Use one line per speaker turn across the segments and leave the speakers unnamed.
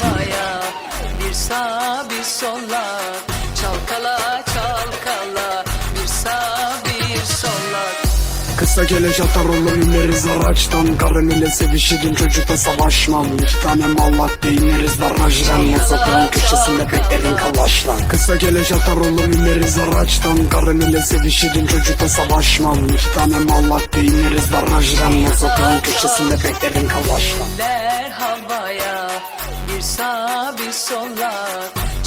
havaya Bir sağ bir sola Çalkala
Kısa gelecek atar oğlum ineriz araçtan. Karın ile sevişirin çocukla savaşmam. İki tane mallat değiniriz barajdan. O sokağın köşesinde beklerin kalaşlan Kısa gelecek atar oğlum ineriz araçtan. Karın ile sevişirin çocukla savaşmam. İki tane mallat değiniriz barajdan. O sokağın köşesinde beklerin kalaşlan
Eller havaya Bir sağ bir sola.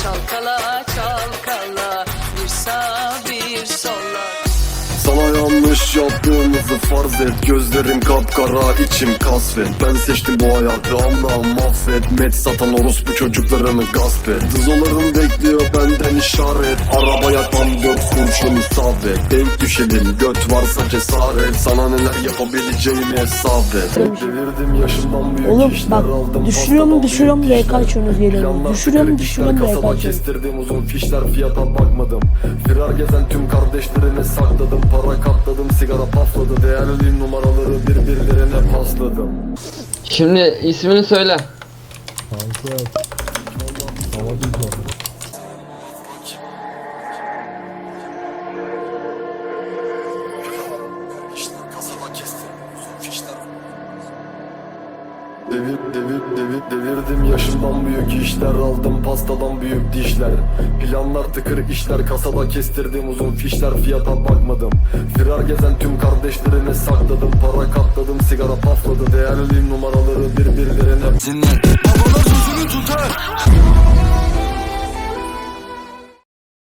Çalkala
Sana yanlış yaptığımızı farz et. Gözlerim kapkara içim kasvet. Ben seçtim bu hayatı Allah mahvet. Met satan orospu çocuklarını gasp et. Dızolarım bekliyor benden işaret. Arabaya tam dört kurşun isabet Denk düşelim göt varsa cesaret. Sana neler yapabileceğimi hesap et. Devirdim yaşımdan büyük
Oğlum bak
aldım
düşürüyorum düşürüyorum RK açıyorsunuz geliyorum. Düşürüyorum düşürüyorum RK açıyorum.
kestirdim uzun fişler fiyata bakmadım. Firar gezen tüm kardeşlerine sakladım sigara pafladı Değerli numaraları birbirlerine pasladım
Şimdi ismini söyle.
Kasaba Devir, devir, devir, devirdim. Yaşımdan büyük işler Aldım. Pastadan büyük dişler. Planlar tıkır işler. Kasaba kestirdim. Uzun fişler. Fiyata bakmadım. Firar gezen tüm kardeşlerine sakladım. Para katladım. Sigara pafladı Değerli numaraları birbirlerine.
Dinle Babalar sözünü tutar